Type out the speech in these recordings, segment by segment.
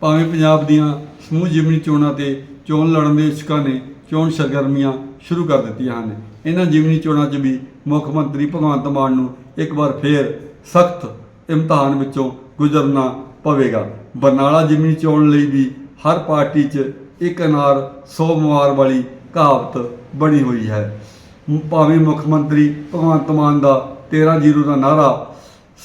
ਭਾਵੇਂ ਪੰਜਾਬ ਦੀਆਂ ਸਮੂਹ ਜਿਮਨੀ ਚੋਣਾਂ ਤੇ ਚੋਣ ਲੜਨ ਦੇ ਇਛੁਕਾਂ ਨੇ ਚੋਣ ਸਰਗਰਮੀਆਂ ਸ਼ੁਰੂ ਕਰ ਦਿੱਤੀਆਂ ਹਨ। ਇਹਨਾਂ ਜਿਮਨੀ ਚੋਣਾਂ 'ਚ ਵੀ ਮੁੱਖ ਮੰਤਰੀ ਭਗਵੰਤ ਮਾਨ ਨੂੰ ਇੱਕ ਵਾਰ ਫੇਰ ਸਖਤ ਇਮਤਿਹਾਨ ਵਿੱਚੋਂ ਗੁਜ਼ਰਨਾ ਪਵੇਗਾ। ਬਰਨਾਲਾ ਜਿਮਨੀ ਚੋਣ ਲਈ ਵੀ ਹਰ ਪਾਰਟੀ 'ਚ ਇੱਕ ਅਨਾਰ 100 ਮੁਆਰ ਵਾਲੀ ਕਹਾਵਤ ਬਣੀ ਹੋਈ ਹੈ। ਭਾਵੇਂ ਮੁੱਖ ਮੰਤਰੀ ਭਗਵੰਤ ਮਾਨ ਦਾ 13 ਜ਼ੀਰੋ ਦਾ ਨਾਰਾ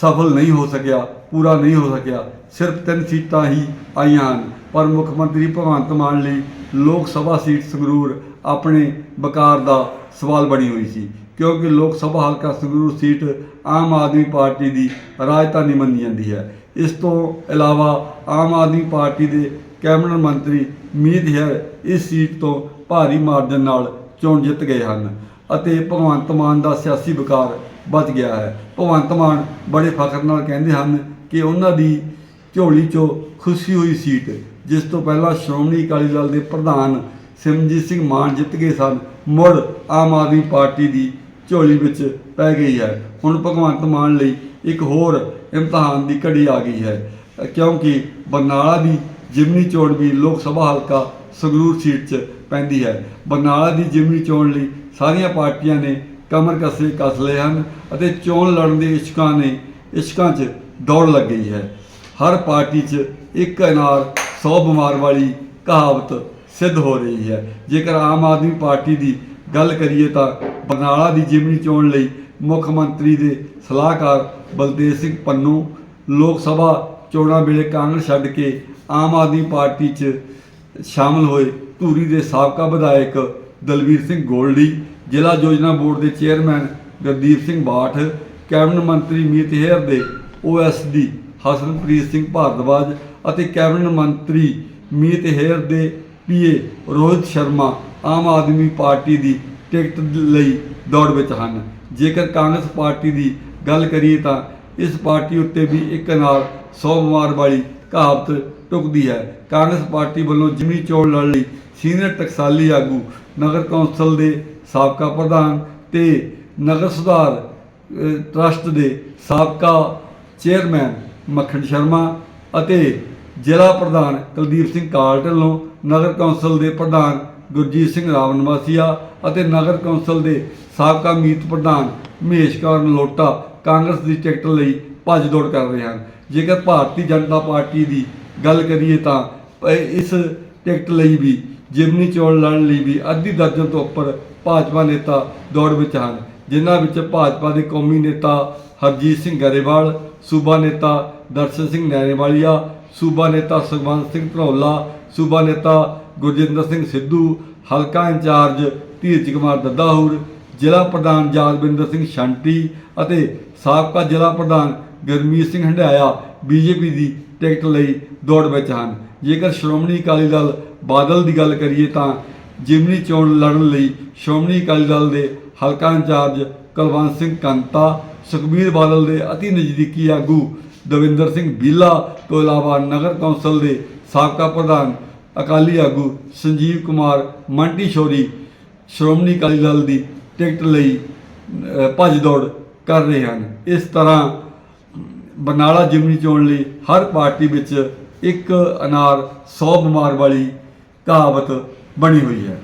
ਸਫਲ ਨਹੀਂ ਹੋ ਸਕਿਆ ਪੂਰਾ ਨਹੀਂ ਹੋ ਸਕਿਆ। ਸਿਰਫ ਤਿੰਨ ਸੀਟਾਂ ਹੀ ਆਈਆਂ ਹਨ। ਪਰ ਮੁੱਖ ਮੰਤਰੀ ਭਗਵੰਤ ਮਾਨ ਲਈ ਲੋਕ ਸਭਾ ਸੀਟ ਸੰਗਰੂਰ ਆਪਣੇ ਬਕਾਰ ਦਾ ਸਵਾਲ ਬਣੀ ਹੋਈ ਸੀ। ਕਿਉਂਕਿ ਲੋਕ ਸਭਾ ਹਲਕਾ ਸੰਗਰੂਰ ਸੀਟ ਆਮ ਆਦਮੀ ਪਾਰਟੀ ਦੀ ਰਾਜਧਾਨੀ ਮੰਨੀ ਜਾਂਦੀ ਹੈ। ਇਸ ਤੋਂ ਇਲਾਵਾ ਆਮ ਆਦਮੀ ਪਾਰਟੀ ਦੇ ਕੈਬਨਿਟ ਮੰਤਰੀ ਮੀਤ ਹੈਰ ਇਸ ਸੀਟ ਤੋਂ ਭਾਰੀ ਮਾਰਜਨ ਨਾਲ ਚੋਣ ਜਿੱਤ ਗਏ ਹਨ ਅਤੇ ਭਗਵੰਤ ਮਾਨ ਦਾ ਸਿਆਸੀ ਵਿਕਾਰ ਬਚ ਗਿਆ ਹੈ। ਭਗਵੰਤ ਮਾਨ ਬੜੇ ਫਖਰ ਨਾਲ ਕਹਿੰਦੇ ਹਨ ਕਿ ਉਹਨਾਂ ਦੀ ਝੋਲੀ 'ਚੋਂ ਖੁਸ਼ੀ ਹੋਈ ਸੀਟ, ਜਿਸ ਤੋਂ ਪਹਿਲਾਂ ਸ਼੍ਰੋਮਣੀ ਅਕਾਲੀ ਦਲ ਦੇ ਪ੍ਰਧਾਨ ਸਿਮਰਜੀਤ ਸਿੰਘ ਮਾਨ ਜਿੱਤ ਗਏ ਸਨ, ਮੁੜ ਆਮ ਆਦਮੀ ਪਾਰਟੀ ਦੀ ਝੋਲੀ ਵਿੱਚ ਪੈ ਗਈ ਹੈ। ਹੁਣ ਭਗਵੰਤ ਮਾਨ ਲਈ ਇੱਕ ਹੋਰ ਇਮਤਿਹਾਨ ਦੀ ਘੜੀ ਆ ਗਈ ਹੈ, ਕਿਉਂਕਿ ਬਰਨਾਲਾ ਦੀ ਜਿਮਨੀ ਚੋਣ ਵੀ ਲੋਕ ਸਭਾ ਹਲਕਾ ਸੰਗਰੂਰ ਸੀਟ 'ਚ ਪੈਂਦੀ ਹੈ। ਬਰਨਾਲਾ ਦੀ ਜਿਮਨੀ ਚੋਣ ਲਈ ਸਾਰੀਆਂ ਪਾਰਟੀਆਂ ਨੇ ਕਮਰ ਕਸੇ ਕੱਸ ਲਏ ਹਨ ਅਤੇ ਚੋਣ ਲੜਨ ਦੇ ਇਸ਼ਕਾਂ ਨੇ ਇਸ਼ਕਾਂ 'ਚ ਦੌੜ ਲੱਗੀ ਹੈ। ਹਰ ਪਾਰਟੀ 'ਚ ਇੱਕ ਅਨਾਰ 100 ਬਿਮਾਰ ਵਾਲੀ ਕਹਾਵਤ ਸਿੱਧ ਹੋ ਰਹੀ ਹੈ। ਜੇਕਰ ਆਮ ਆਦਮੀ ਪਾਰਟੀ ਦੀ ਗੱਲ ਕਰੀਏ ਤਾਂ ਬਰਨਾਲਾ ਦੀ ਜਿਮਨੀ ਚੋਣ ਲਈ ਮੁੱਖ ਮੰਤਰੀ ਦੇ ਸਲਾਹਕਾਰ ਬਲਦੇਵ ਸਿੰਘ ਪੰਨੂ ਲੋਕ ਸਭਾ ਚੋਣਾਂ ਵੇਲੇ ਕਾਂਗਰਸ ਛੱਡ ਕੇ ਆਮ ਆਦਮੀ ਪਾਰਟੀ 'ਚ ਸ਼ਾਮਲ ਹੋਏ ਧੂਰੀ ਦੇ ਸਾਬਕਾ ਵਿਧਾਇਕ ਦਲਵੀਰ ਸਿੰਘ ਗੋਲਡੀ ਜ਼ਿਲ੍ਹਾ ਯੋਜਨਾ ਬੋਰਡ ਦੇ ਚੇਅਰਮੈਨ ਗੁਰਦੀਪ ਸਿੰਘ ਬਾਠ, ਕੈਬਨਿਟ ਮੰਤਰੀ ਮੀਤ ਹੇਅਰ ਦੇ ਓਐਸਡੀ ਹਸਨਪ੍ਰੀਤ ਸਿੰਘ ਭਾਰਦਵਾਜ ਅਤੇ ਕੈਬਨਿਟ ਮੰਤਰੀ ਮੀਤ ਹੇਅਰ ਦੇ ਪੀਏ ਰੋਹਿਤ ਸ਼ਰਮਾ ਆਮ ਆਦਮੀ ਪਾਰਟੀ ਦੀ ਟਿਕਟ ਲਈ ਦੌੜ ਵਿੱਚ ਹਨ। ਜੇਕਰ ਕਾਂਗਰਸ ਪਾਰਟੀ ਦੀ ਗੱਲ ਕਰੀਏ ਤਾਂ ਇਸ ਪਾਰਟੀ ਉੱਤੇ ਵੀ ਇੱਕ ਨਾਲ 100 ਬਿਮਾਰ ਵਾਲੀ ਕਹਾਵਤ ਟੁਕਦੀ ਹੈ। ਕਾਂਗਰਸ ਪਾਰਟੀ ਵੱਲੋਂ ਜਿਮਨੀ ਚੋਣ ਲੜਨ ਲਈ ਸੀਨੀਅਰ ਟਕਸਾਲੀ ਆਗੂ ਨਗਰ ਕੌਂਸਲ ਦੇ ਸਾਬਕਾ ਪ੍ਰਧਾਨ ਤੇ ਨਗਰ ਸੁਧਾਰ ਅਹ, ਟਰਸਟ ਦੇ ਸਾਬਕਾ ਚੇਅਰਮੈਨ ਮੱਖਣ ਸ਼ਰਮਾ ਅਤੇ ਜ਼ਿਲ੍ਹਾ ਪ੍ਰਧਾਨ ਕੁਲਦੀਪ ਸਿੰਘ ਕਾਲ ਢਿੱਲੋਂ ਨਗਰ ਕੌਂਸਲ ਦੇ ਪ੍ਰਧਾਨ ਗੁਰਜੀਤ ਸਿੰਘ ਰਾਵਨਵਾਸੀਆ ਅਤੇ ਨਗਰ ਕੌਂਸਲ ਦੇ ਸਾਬਕਾ ਮੀਤ ਪ੍ਰਧਾਨ ਮਹੇਸ਼ ਕੌਰ ਨਲੋਟਾ ਕਾਂਗਰਸ ਦੀ ਟਿਕਟ ਲਈ ਭੱਜ ਦੌੜ ਕਰ ਰਹੇ ਹਨ। ਜੇਕਰ ਭਾਰਤੀ ਜਨਤਾ ਪਾਰਟੀ ਦੀ ਗੱਲ ਕਰੀਏ ਤਾਂ ਇਸ ਟਿਕਟ ਲਈ ਵੀ, ਜਿਮਨੀ ਚੋਣ ਲੜਨ ਲਈ ਵੀ ਅੱਧੀ ਦਰਜਨ ਤੋਂ ਉੱਪਰ ਭਾਜਪਾ ਨੇਤਾ ਦੌੜ ਵਿੱਚ ਹਨ। ਜਿਨ੍ਹਾਂ ਵਿੱਚ ਭਾਜਪਾ ਦੇ ਕੌਮੀ ਨੇਤਾ ਹਰਜੀਤ ਸਿੰਘ ਗਰੇਵਾਲ, ਸੂਬਾ ਨੇਤਾ ਦਰਸ਼ਨ ਸਿੰਘ ਨੈਣੇਵਾਲੀਆ, ਸੂਬਾ ਨੇਤਾ ਸੁਖਵੰਤ ਸਿੰਘ ਧਨੌਲਾ, ਸੂਬਾ ਨੇਤਾ ਗੁਰਜਿੰਦਰ ਸਿੰਘ ਸਿੱਧੂ, ਹਲਕਾ ਇੰਚਾਰਜ ਧੀਰਜ ਕੁਮਾਰ ਦੱਦਾਹੂਰ, ਜ਼ਿਲ੍ਹਾ ਪ੍ਰਧਾਨ ਜਾਦਵਿੰਦਰ ਸਿੰਘ ਸ਼ੰਟੀ ਅਤੇ ਸਾਬਕਾ ਜ਼ਿਲ੍ਹਾ ਪ੍ਰਧਾਨ ਗੁਰਮੀਤ ਸਿੰਘ ਹੰਡਾਇਆ ਬੀਜੇਪੀ ਦੀ ਟਿਕਟ ਲਈ ਦੌੜ ਵਿੱਚ ਹਨ। ਜੇਕਰ ਸ਼੍ਰੋਮਣੀ ਅਕਾਲੀ ਦਲ ਬਾਦਲ ਦੀ ਗੱਲ ਕਰੀਏ ਤਾਂ ਜਿਮਨੀ ਚੋਣ ਲੜਨ ਲਈ ਸ਼੍ਰੋਮਣੀ ਅਕਾਲੀ ਦਲ ਦੇ ਹਲਕਾ ਇੰਚਾਰਜ ਕੁਲਵੰਤ ਸਿੰਘ ਕੰਤਾ, ਸੁਖਬੀਰ ਬਾਦਲ ਦੇ ਅਤੀ ਨਜ਼ਦੀਕੀ ਆਗੂ ਦਵਿੰਦਰ ਸਿੰਘ ਬੀਲਾ, ਤੋਂ ਇਲਾਵਾ ਨਗਰ ਕੌਂਸਲ ਦੇ ਸਾਬਕਾ ਪ੍ਰਧਾਨ ਅਕਾਲੀ ਆਗੂ ਸੰਜੀਵ ਕੁਮਾਰ ਮੰਟੀ ਸ਼ੋਰੀ ਸ਼੍ਰੋਮਣੀ ਅਕਾਲੀ ਦਲ ਦੀ ਟਿਕਟ ਲਈ ਭੱਜ ਦੌੜ ਕਰ ਰਹੇ ਹਨ। ਇਸ ਤਰ੍ਹਾਂ ਬਰਨਾਲਾ ਜਿਮਨੀ ਚੋਣ ਲਈ ਹਰ ਪਾਰਟੀ ਵਿੱਚ ਇੱਕ ਅਨਾਰ 100 ਬਿਮਾਰ ਵਾਲੀ ਕਹਾਵਤ ਬਣੀ ਹੋਈ ਹੈ।